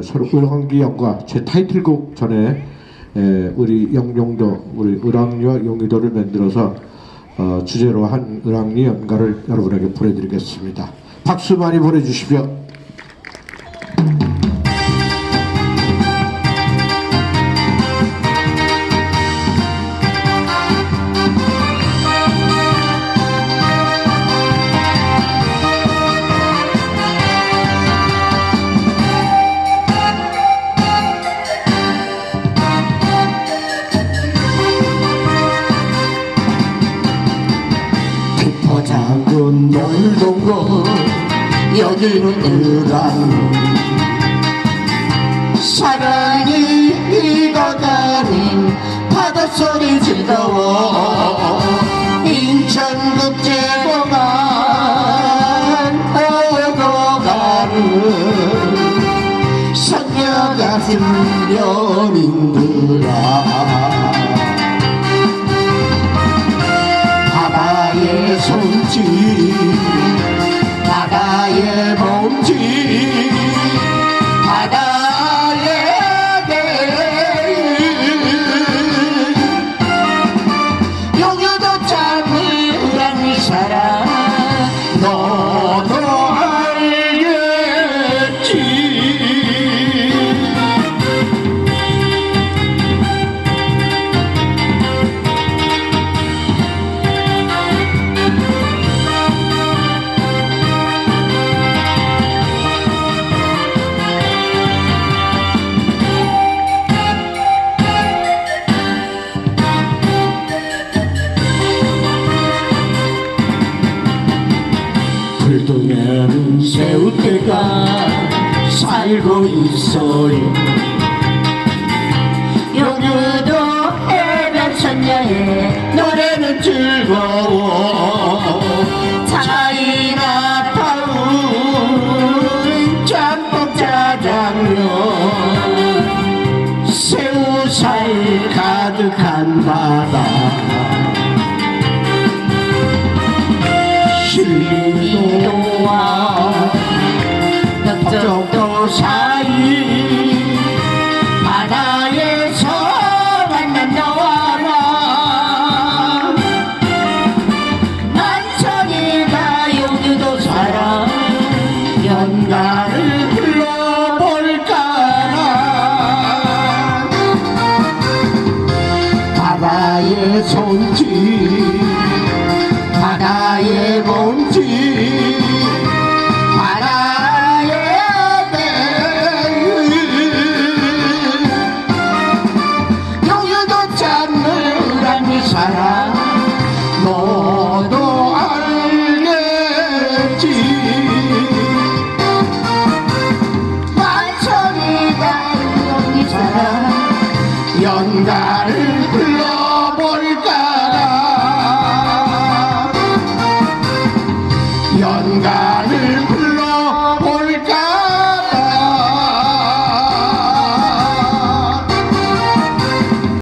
어, 서로 을왕기 영과 제 타이틀곡 전에 에, 우리 영용도 우리 을왕리와 용의도를 만들어서 어, 주제로 한 을왕리 연가를 여러분에게 보내드리겠습니다. 박수 많이 보내주시고 작은 놀동거. 여기는 을왕 사랑이 익어가는 바닷소리 즐거워. 인천국제공항 오고 가는 선녀 같은 연인들아 손짓 불동에는 새우떼가 살고 있어요. 여기도 해변 선녀의 노래는 즐거워. 차이나타운 짬뽕 짜장면 새우 살 가득한 바다 실리도와 덕적도 사이 바다에서 만난 너와 나 난천이가 여기도 살아 연가를 불러볼까나. 바다의 손짓 바다